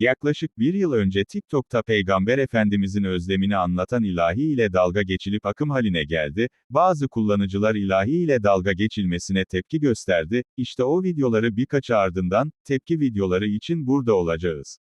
Yaklaşık bir yıl önce TikTok'ta Peygamber Efendimizin özlemini anlatan ilahi ile dalga geçilip akım haline geldi, bazı kullanıcılar ilahi ile dalga geçilmesine tepki gösterdi, işte o videoları birkaçı ardından, tepki videoları için burada olacağız.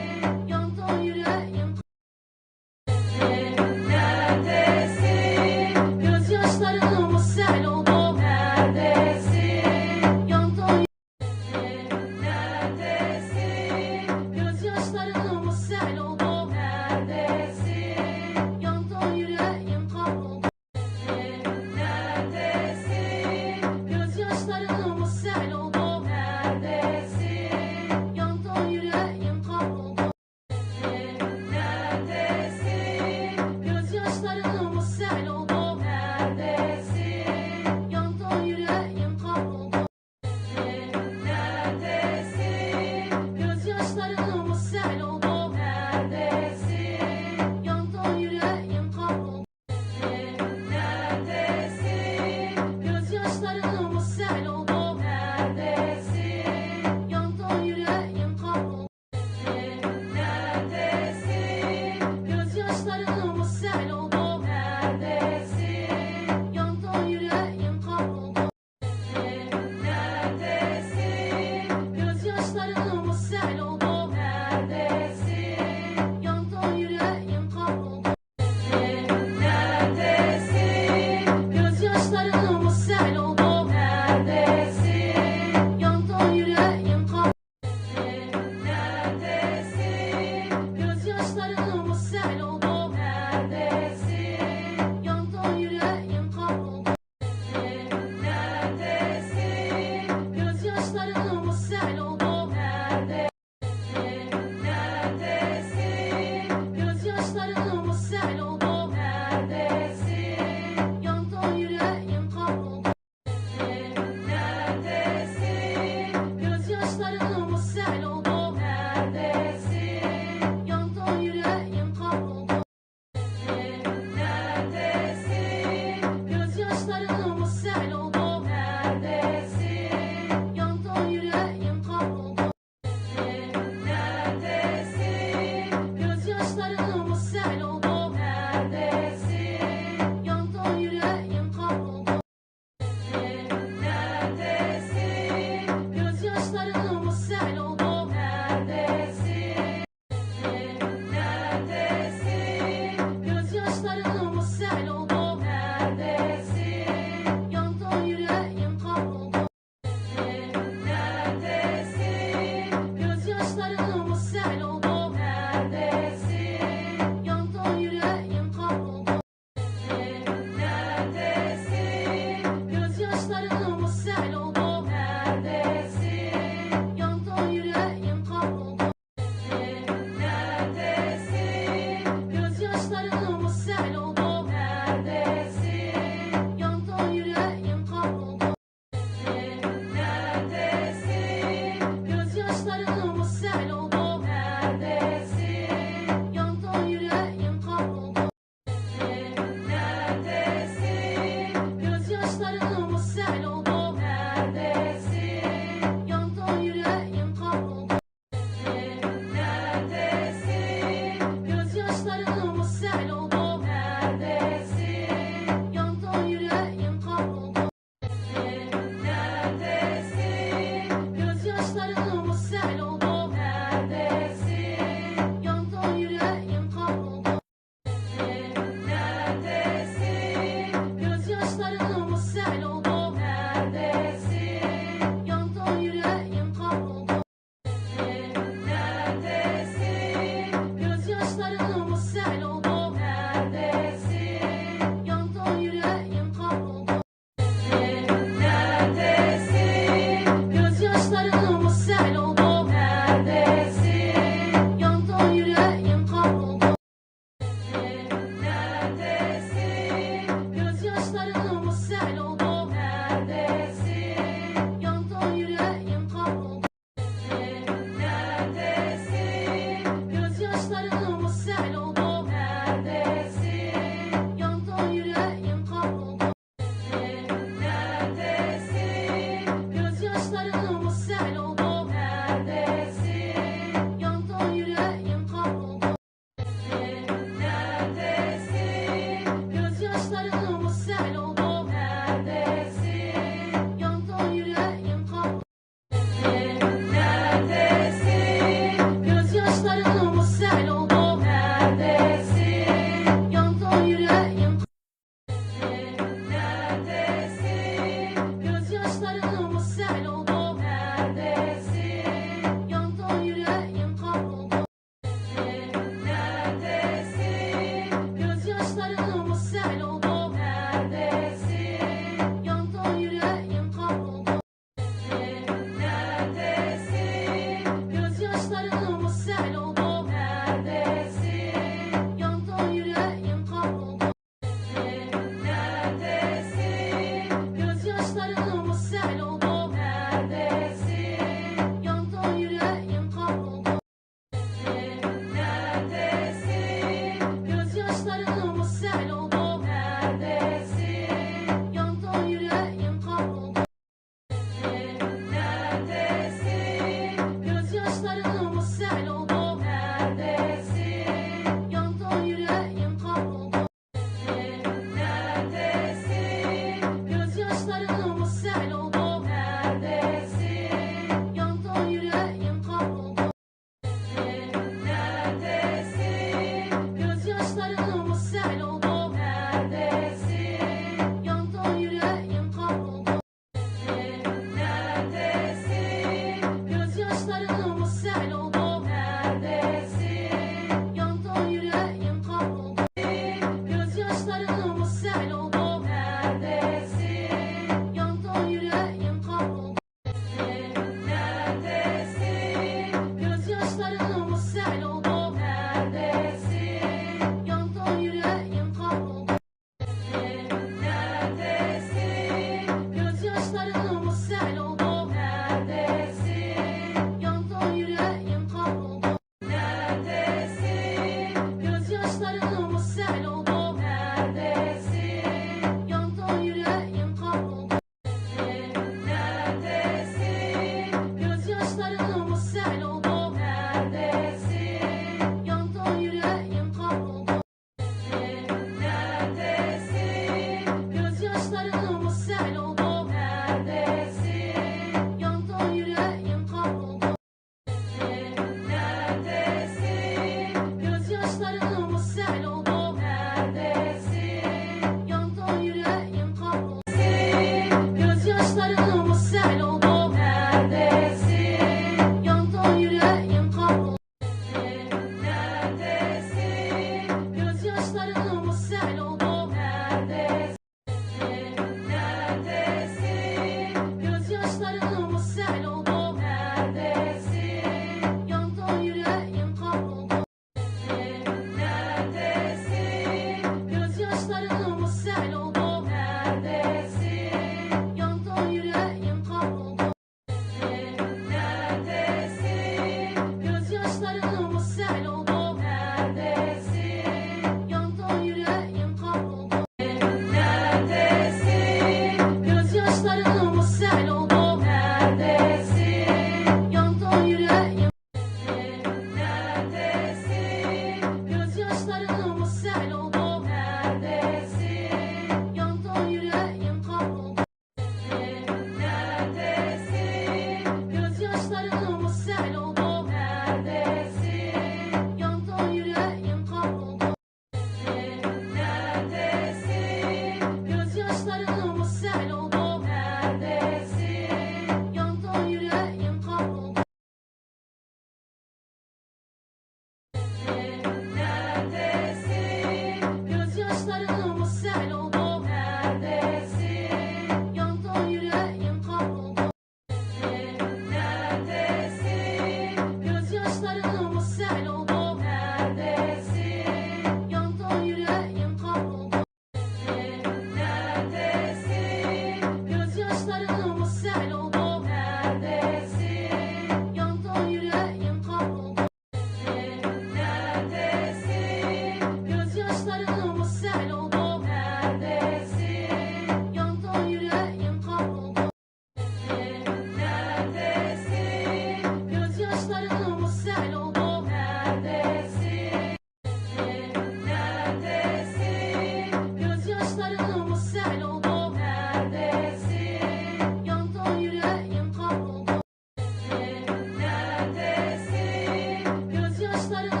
Sarı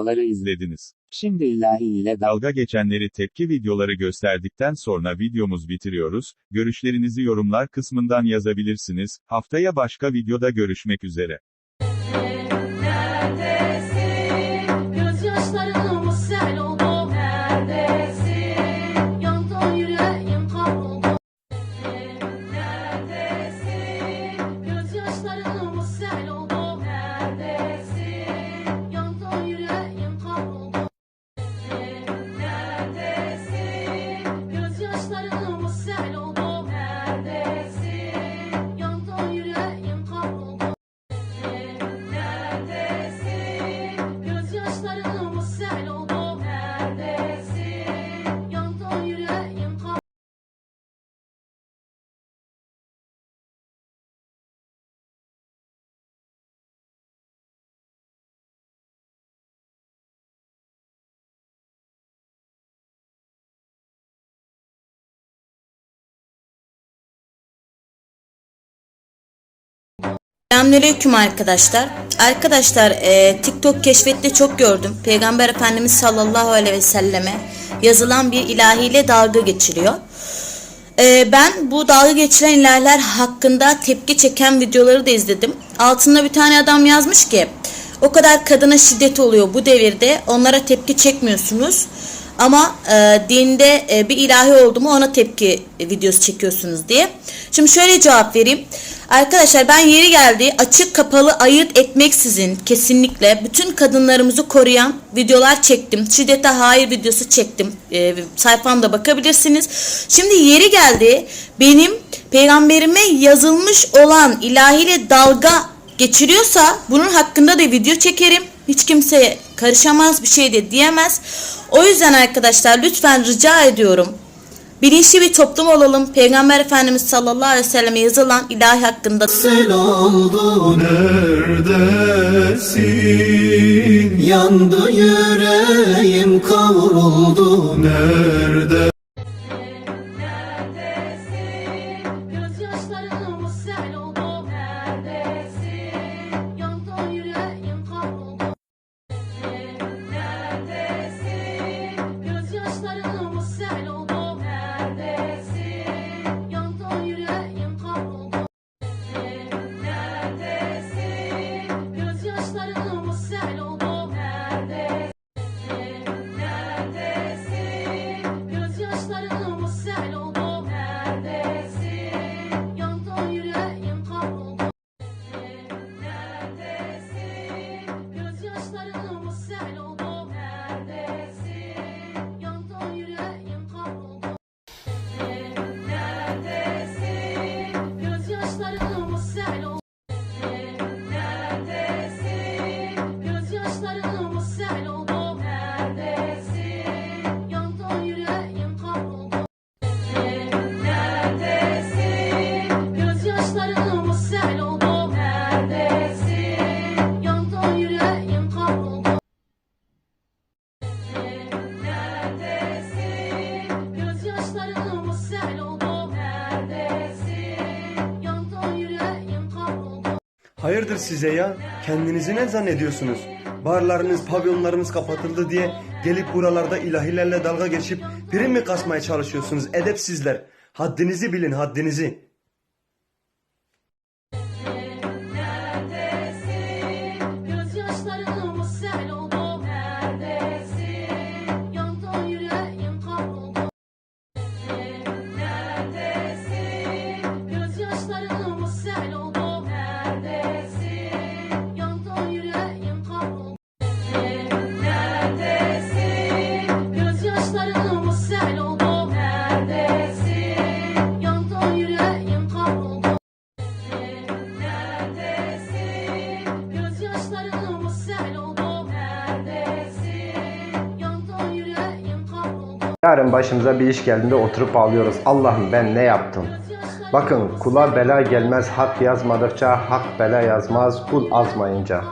videoları izlediniz. Şimdi ilahi ile dalga geçenleri tepki videoları gösterdikten sonra videomuz bitiriyoruz. Görüşlerinizi yorumlar kısmından yazabilirsiniz. Haftaya başka videoda görüşmek üzere. Selamünaleyküm arkadaşlar. Arkadaşlar e, TikTok keşfette çok gördüm. Peygamber Efendimiz sallallahu aleyhi ve selleme yazılan bir ilahiyle dalga geçiliyor. E, ben bu dalga geçilen ilahiler hakkında tepki çeken videoları da izledim. Altında bir tane adam yazmış ki o kadar kadına şiddet oluyor bu devirde onlara tepki çekmiyorsunuz. Ama e, dinde e, bir ilahi oldu mu ona tepki videosu çekiyorsunuz diye. Şimdi şöyle cevap vereyim. Arkadaşlar ben yeri geldi açık kapalı ayırt etmeksizin kesinlikle bütün kadınlarımızı koruyan videolar çektim. Şiddete hayır videosu çektim. E, sayfamda bakabilirsiniz. Şimdi yeri geldi benim peygamberime yazılmış olan ilahiyle dalga geçiriyorsa bunun hakkında da video çekerim. Hiç kimse karışamaz bir şey de diyemez. O yüzden arkadaşlar lütfen rica ediyorum. Bilinçli bir toplum olalım. Peygamber Efendimiz sallallahu aleyhi ve selleme yazılan ilahi hakkında Sel oldu neredesin? Yandı yüreğim kavruldu nerede? Size ya? Kendinizi ne zannediyorsunuz? Barlarınız, pavyonlarınız kapatıldı diye gelip buralarda ilahilerle dalga geçip prim mi kasmaya çalışıyorsunuz edepsizler? Haddinizi bilin, haddinizi. Yarın başımıza bir iş geldiğinde oturup ağlıyoruz. Allah'ım ben ne yaptım? Bakın kula bela gelmez hak yazmadıkça hak bela yazmaz kul azmayınca.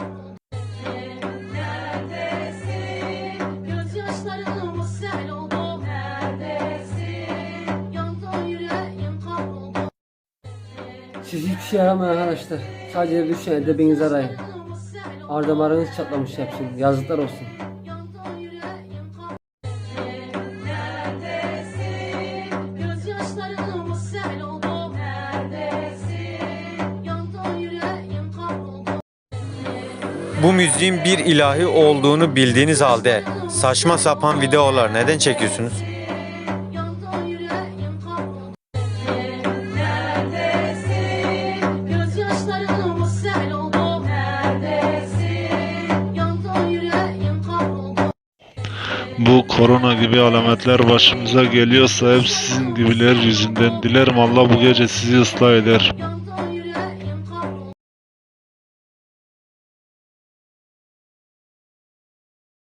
Siz hiçbir şey aramayın arkadaşlar. Sadece düşün edebinizi arayın. Ardamarınız çatlamış hepsinin. Yazıklar olsun. Bu müziğin bir ilahi olduğunu bildiğiniz halde saçma sapan videolar neden çekiyorsunuz? Bu korona gibi alametler başımıza geliyorsa hep sizin gibiler yüzünden. Dilerim Allah bu gece sizi ıslah eder.